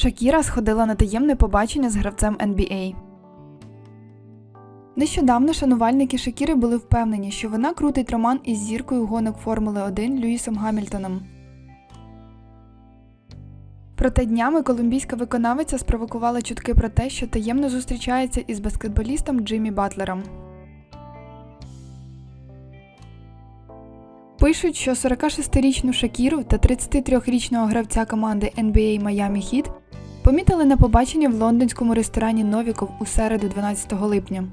Шакіра сходила на таємне побачення з гравцем NBA. Нещодавно шанувальники Шакіри були впевнені, що вона крутить роман із зіркою гонок Формули 1 Льюісом Гамільтоном. Проте днями колумбійська виконавиця спровокувала чутки про те, що таємно зустрічається із баскетболістом Джиммі Батлером. Пишуть, що 46-річну Шакіру та 33-річного гравця команди NBA Miami Heat помітили на побаченні в лондонському ресторані Новіков у середу 12 липня.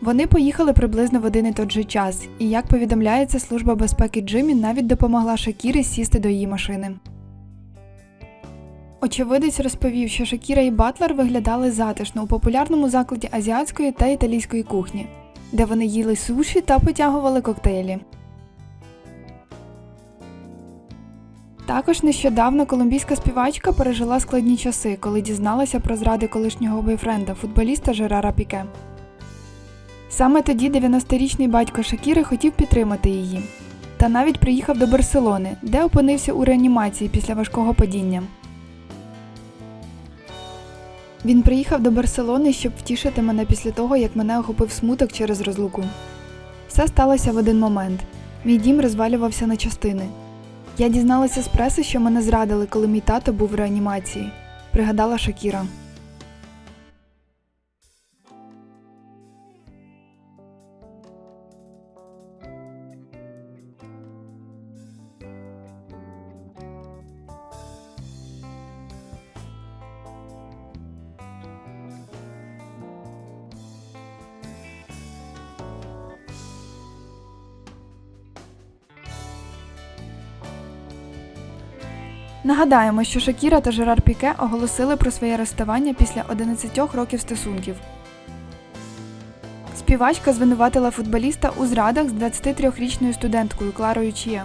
Вони поїхали приблизно в один і той же час, і, як повідомляється, служба безпеки Джиммі навіть допомогла Шакірі сісти до її машини. Очевидець розповів, що Шакіра і Батлер виглядали затишно у популярному закладі азіатської та італійської кухні, де вони їли суші та потягували коктейлі. Також нещодавно колумбійська співачка пережила складні часи, коли дізналася про зради колишнього бойфренда, футболіста Жерара Піке. Саме тоді 90-річний батько Шакіри хотів підтримати її, та навіть приїхав до Барселони, де опинився у реанімації після важкого падіння. Він приїхав до Барселони, щоб втішити мене після того, як мене охопив смуток через розлуку. Все сталося в один момент. Мій дім розвалювався на частини. Я дізналася з преси, що мене зрадили, коли мій тато був в реанімації, пригадала Шакіра. Нагадаємо, що Шакіра та Жерар Піке оголосили про своє розставання після 11 років стосунків. Співачка звинуватила футболіста у зрадах з 23-річною студенткою Кларою Чія.